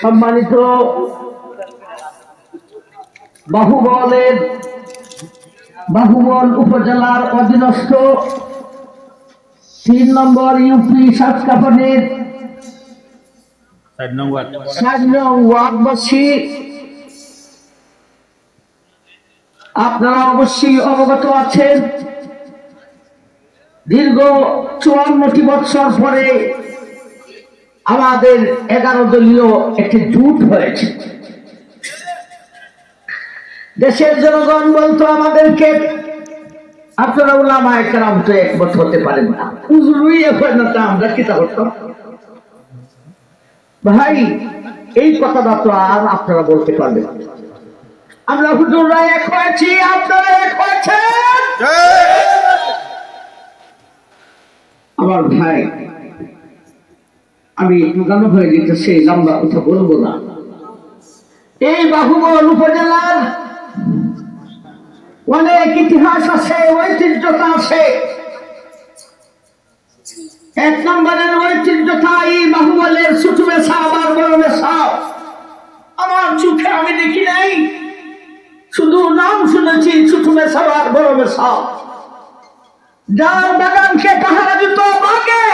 সম্মানিত বাহুবলের বাহুবল উপজেলার অধীনস্থ তিন নম্বর ইউপি সাতকাপনের আপনারা অবশ্যই অবগত আছেন দীর্ঘ চুয়ান্নটি বৎসর পরে আমাদের এগারো দলীয় একটি জুট হয়েছে। দেশের জনগণ বলতো আমাদেরকে আপনারা ওলামা একরাম তো একমত হতে পারেন না। এখন না তা আমরা কি করতাম ভাই এই কথাটা তো আর আপনারা বলতে পারবেন আমরা হুজুররা এক হয়েছি আপনারা এক হয়েছেন। আমার ভাই আমি গানো হয়ে যেতেছে লম্বা কথা বলব না। এই বাহুবল উপজেলার অনেক ইতিহাস আছে, ঐতিহ্যতা আছে। এক নম্বরের ঐতিহ্যতা এই বাহুবলের সাহাবার বড়বে সাহ আমার চোখে আমি দেখি নাই, শুধু নাম শুনেছি সুতুবে সাহাবার বড়বে সাহ যার বাগানকে পাহারা দিত বাগে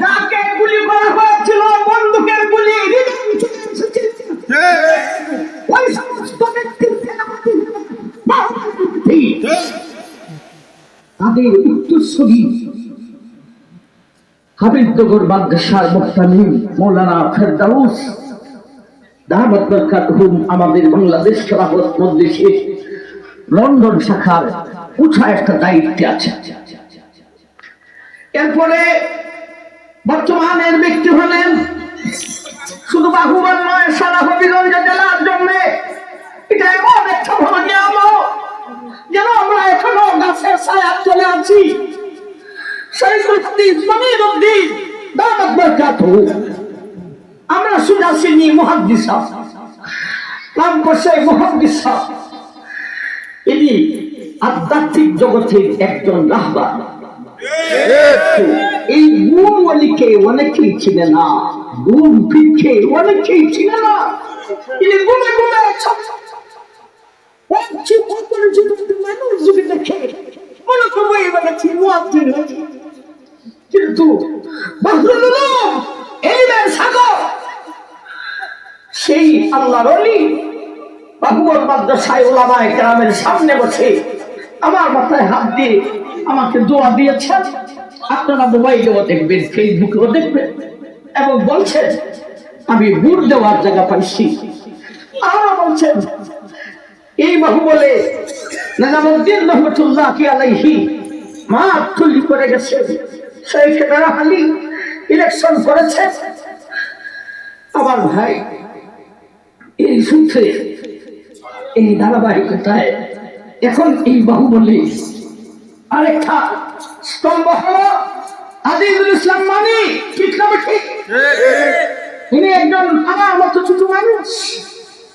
যাকে গুলি করা হয়েছিল বন্দুকের গুলি হৃদয় চলে এসেছে। ওই সমস্ত ব্যক্তির তাদের উত্তরসূরি হাবিবনগর বাদশাহ মুক্তামিম মৌলানা ফেরদাউস। বরকাতহুম আমাদের বাংলাদেশ খেলাফত মজলিসের লন্ডন শাখার উঁচা একটা দায়িত্বে আছে? এরপরে বর্তমানের ব্যক্তি হলেন শুধু বাহুবল নয়, সারা হবিগঞ্জ জেলার জন্য এটা এমন একটা ভালো নিয়ামক যেন আমরা এখনও গাছের ছায়া চলে আছি। আমরা আধ্যাত্মিক জগতের একজন রাহবার এই গুম অলিকে অনেকেই চিনে না গুম পিঠে অনেকেই চিনে না। তিনি গুমে গুমে অপরিচিত। কিন্তু সেই আল্লাহর মাদ্রাসায় ওলামায় গ্রামের সামনে বসে আমার মাথায় হাত দিয়ে আমাকে দোয়া দিয়েছেন। আপনারা মোবাইলেও দেখবেন ফেসবুকেও দেখবেন। এবং বলছেন, আমি বুট দেওয়ার জায়গা পাইছি। আমরা বলছেন, এই বাহু বলে নাজামুদ্দিন রহমতুল্লাহ কি আলাইহি মাঠ তৈরি করে গেছে সেই খেলারা হালি ইলেকশন করেছে। আমার ভাই, এই সূত্রে, এই ধারাবাহিকতায় এখন এই বাহুবলী। আরেকটা স্তম্ভ হলো আজিজুল ইসলাম মানি। ঠিক না ঠিক? তিনি একজন আমার মতো ছোট মানুষ।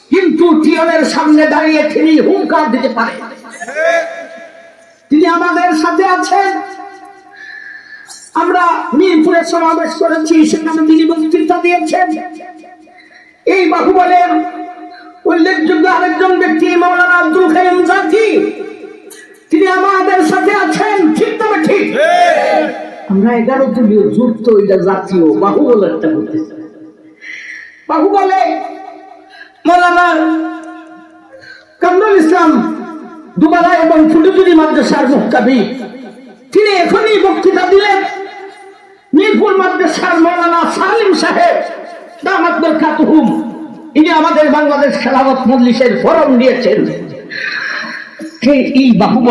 কিন্তু টিয়নের সামনে দাঁড়িয়ে তিনি হুঙ্কার দিতে পারে। তিনি আমাদের সাথে আছেন। আমরা মিরপুরে সমাবেশ করেছি, সেখানে তিনি বক্তৃতা দিয়েছেন। এই বাহুবলের উল্লেখযোগ্য আরেকজন ব্যক্তি, মৌলানা আব্দুল আমরা এগারো দলীয় যুক্ত এটা জাতীয় বাহুবল একটা করতে। বাহুবলে মৌলানা কামরুল ইসলাম দুবারা এবং ফুটুজুরি মাদ্রাসার মুক্তাবি তিনি এখনই বক্তৃতা দিলেন মিরপুর মাদ্রাসার মৌলানা সালিম সাহেব দামাত বরকাতুহুম। ইনি আমাদের বাংলাদেশ খেলাফত মজলিসের ফরম দিয়েছেন এই বাহুবল